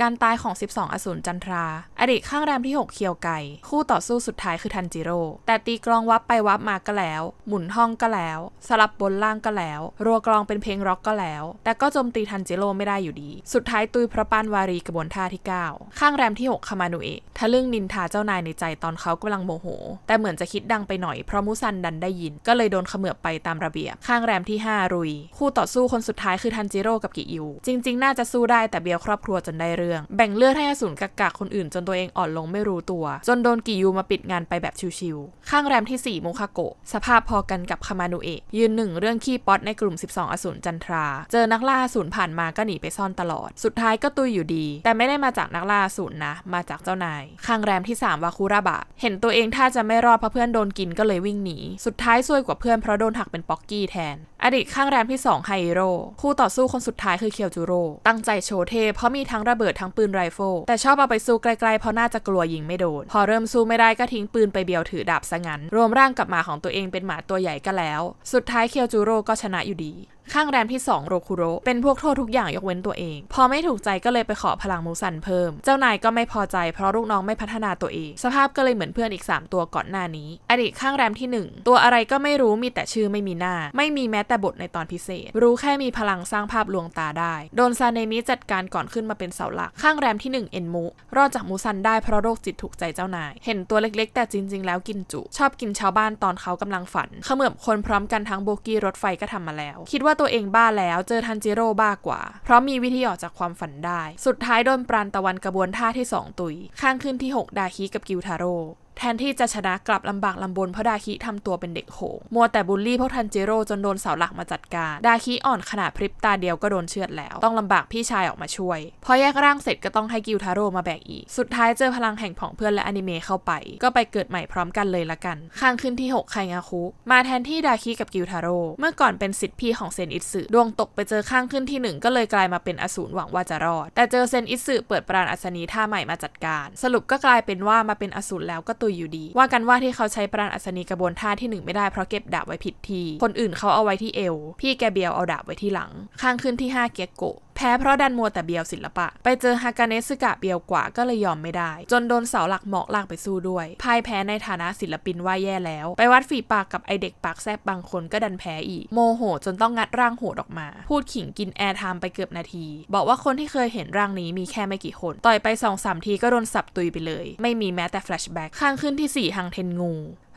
การตายของ 12 อสูรจันทรา อดีตข้างแรมที่ 6 เคียวไก คู่ต่อสู้สุดท้ายคือทันจิโร่ แต่ตีกลองวับไปวับมาก็แล้ว หมุนห้องก็แล้ว สลับบนล่างก็แล้ว รัวกลองเป็นเพลงร็อกก็แล้ว แต่ก็โจมตีทันจิโร่ไม่ได้อยู่ดี สุดท้ายตุยพระปานวารีกระบวนท่าที่ 9 ข้างแรมที่ 6 คามานุเอะทะลึ่งนินทาเจ้านายในใจตอนเขากำลังโมโห แต่เหมือนจะคิดดังไปหน่อยเพราะมุซันดันได้ยิน ก็เลยโดนเขมือบไปตามระเบียบ ข้างแรมที่ 5 รุย คู่ต่อสู้คนสุดท้ายคือทันจิโร่กับกิอิว จริง ๆ น่าจะสู้ได้แต่เบียวครอบครัวจนได้เรื่องแบ่งเลือดให้อสูรกักกากคนอื่นจนตัวเองอ่อนลงไม่รู้ตัว จนโดนกิยูมาปิดงานไปแบบชิวๆข้างแรมที่4มุคาโกะ สภาพพอกันกับคามานุเอะยืนหนึ่งเรื่องขี้ป๊อตในกลุ่ม 12 อสูรจันทรา เจอนักล่าอสูรผ่านมาก็หนีไปซ่อนตลอด สุดท้ายก็ตุยอยู่ดี แต่ไม่ได้มาจากนักล่าอสูรนะ มาจากเจ้านาย ข้างแรมที่ 3 วาคุระบะ เห็นตัวเองถ้าจะไม่รอดเพราะเพื่อนโดนกินก็เลยวิ่งหนี สุดท้ายซวยกว่าเพื่อนเพราะโดนหักเป็นป๊อกกี้แทน อดีตข้างแรมที่ 2 ไฮโร่คู่ต่อสู้คนสุดท้ายคือเคียวจูโร่ตั้งใจโชว์เทพเพราะมีทั้งระเบิดทั้งปืนไรเฟิลแต่ชอบเอาไปสู้ไกลๆเพราะน่าจะกลัวยิงไม่โดน พอเริ่มสู้ไม่ได้ก็ทิ้งปืนไปเบียวถือดาบซะงั้น รวมร่างกับหมาของตัวเองเป็นหมาตัวใหญ่ก็แล้ว สุดท้ายเคียวจูโร่ก็ชนะอยู่ดี ข้างแรมที่ 2 โรคุโรเป็นพวกโทษทุกอย่างยกเว้นตัวเอง พอไม่ถูกใจก็เลยไปขอพลังมูซันเพิ่ม เจ้านายก็ไม่พอใจเพราะลูกน้องไม่พัฒนาตัวเอง สภาพก็เลยเหมือนเพื่อนอีก 3 ตัวก่อนหน้านี้ อดีตข้างแรมที่ 1 ตัวอะไรก็ไม่รู้มีแต่ชื่อไม่มีหน้า ไม่มีแม้แต่บทในตอนพิเศษ รู้แค่มีพลังสร้างภาพลวงตาได้ โดนซาเนมิจัดการก่อนขึ้นมาเป็นเสาหลัก ข้างแรมที่ 1 เอ็นมุรอดจากมูซันได้เพราะโรคจิตถูกใจเจ้านาย เห็นตัวเล็กๆ แต่จริง ๆ แล้วกินจุ ชอบกินชาวบ้านตอนเขากำลังฝันเขมือบคนพร้อมกันทั้งโบกี้รถไฟก็ทำมาแล้ว คิดว่าตัวเองบ้าแล้วเจอทันจิโร่บ้ากว่า เพราะมีวิธีออกจากความฝันได้ สุดท้ายโดนปราณตะวันกระบวนท่าที่ 2 ตุย ข้างขึ้นที่ 6 ดาคิกับกิวทาโร่ แทนที่จะชนะกลับลำบากลำบนเพราะดาคิทำตัวเป็นเด็กโหงมัวแต่บูลลี่พวกทันจิโร่จนโดนเสาหลักมาจัดการ ดาคิอ่อนขนาดพริบตาเดียวก็โดนเชือดแล้ว ต้องลำบากพี่ชายออกมาช่วย พอแยกร่างเสร็จก็ต้องให้กิวทาโร่มาแบกอีก สุดท้ายเจอพลังแห่งผองเพื่อนและอนิเมะเข้าไป ก็ไปเกิดใหม่พร้อมกันเลยละกัน ข้างขึ้นที่ 6 ไคงาคุ มาแทนที่ดาคิกับกิวทาโร่ เมื่อก่อนเป็นสิทธิพี่ของเซนอิสึดวงตกไปเจอข้างขึ้นที่หนึ่งก็เลยกลายมาเป็นอสูรหวังว่าจะรอด แต่เจอเซนอิสึเปิดปราณอัศนีท่าใหม่มาจัดการ สรุปก็กลายเป็นว่ามาเป็นอสูรแล้วก็ตุยอยู่ดี ว่ากันว่าที่เขาใช้ปราณอัศนีกระบวนท่าที่หนึ่งไม่ได้เพราะเก็บดาบไว้ผิดที่ คนอื่นเขาเอาไว้ที่เอว พี่แกเบียวเอาดาบไว้ที่หลัง ข้างขึ้นที่ 5 เกียโก แพ้เพราะดันมัวแต่เบียวศิลปะ ไปเจอฮากาเนสึกะเบียวกว่าก็เลยยอมไม่ได้ จนโดนเสาหลักหมอกลากไปสู้ด้วยพ่ายแพ้ในฐานะศิลปินว่าแย่แล้ว ไปวัดฝีปากกับไอเด็กปากแซบบางคนก็ดันแพ้อีก โมโหจนต้องงัดร่างโหดออกมา พูดขิงกินแอร์ไทม์ไปเกือบนาที บอกว่าคนที่เคยเห็นร่างนี้มีแค่ไม่กี่คน ต่อยไปสองสามทีก็โดนสับตุยไปเลย ไม่มีแม้แต่แฟลชแบ็กข้างขึ้นที่สี่ฮังเทนงู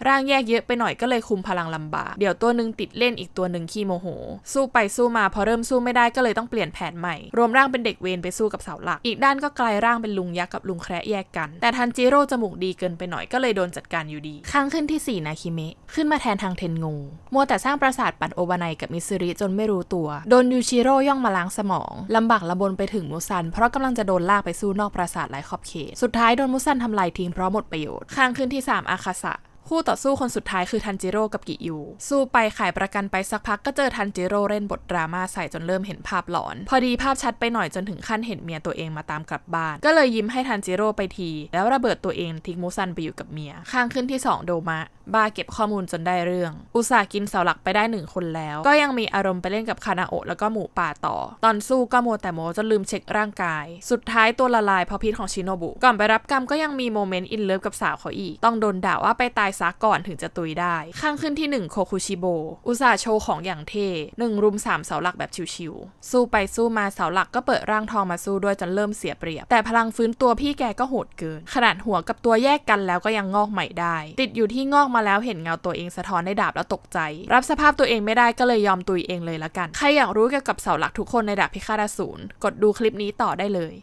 ร่างแยกเยอะไปหน่อยก็เลยคุมพลังลำบาก เดี๋ยวตัวหนึ่งติดเล่นอีกตัวหนึ่งขี้โมโห สู้ไปสู้มาพอเริ่มสู้ไม่ได้ก็เลยต้องเปลี่ยนแผนใหม่ รวมร่างเป็นเด็กเวรไปสู้กับเสาหลัก อีกด้านก็กลายร่างเป็นลุงยักษ์กับลุงแคระแยกกัน แต่ทันจิโร่จมูกดีเกินไปหน่อยก็เลยโดนจัดการอยู่ดีข้งขึ้นที่ 4 นาคิเมะขึ้นมาแทนทางเทนงูมัวแต่สร้างปราสาทปัดโอบานายกับมิซึริจนไม่รู้ตัว โดนยูชิโร่ย่องมาล้างสมองลำบากลำบนไปถึงมุซัน เพราะกำลังจะโดนลากไปสู้นอกปราสาทหลายขอบเขต สุดท้ายโดนมุซันทำลายทิ้งเพราะหมดประโยชน์ข้างขึ้นที่ 3 อาคาสะ คู่ต่อสู้คนสุดท้ายคือทันจิโร่กับกิยูสู้ไปขายประกันไปสักพักก็เจอทันจิโร่เล่นบทดราม่าใส่จนเริ่มเห็นภาพหลอน พอดีภาพชัดไปหน่อยจนถึงขั้นเห็นเมียตัวเองมาตามกลับบ้าน ก็เลยยิ้มให้ทันจิโร่ไปที แล้วระเบิดตัวเองทิ้งมูซันไปอยู่กับเมีย ข้างขึ้นที่ 2 โดมะ บ้าเก็บข้อมูลจนได้เรื่อง อุตส่าห์กินเสาหลักไปได้หนึ่งคนแล้ว ก็ยังมีอารมณ์ไปเล่นกับคานาโอะแล้วก็หมูป่าต่อ ตอนสู้ก็โมแต่โมจนลืมเช็คร่างกาย สุดท้ายตัวละลายเพราะพิษของชิโนบุ ก่อนไปรับกรรมก็ยังมีโมเมนต์อินเลิฟกับสาวเขาอีก ต้องโดนด่าว่าไปตายซะก่อนถึงจะตุยได้ ข้างขึ้นที่ 1 โคคุชิโบ อุตส่าห์โชว์ของอย่างเท่หนึ่งรุมสามเสาหลักแบบชิวๆ สู้ไปสู้มาเสาหลักก็เปิดร่างทองมาสู้ด้วยจนเริ่มเสียเปรียบ แต่พลังฟื้นตัวพี่แกก็โหดเกิน ขนาดหัวกับตัวแยกกันแล้วก็ยังงอกใหม่ได้ ติดอยู่ที่งอกมาแล้วเห็นเงาตัวเองสะท้อนในดาบแล้วตกใจ รับสภาพตัวเองไม่ได้ก็เลยยอมตุยเองเลยละกัน ใครอยากรู้เกี่ยวกับเสาหลักทุกคนในดาบพิฆาตอสูรกดดูคลิปนี้ต่อได้เลย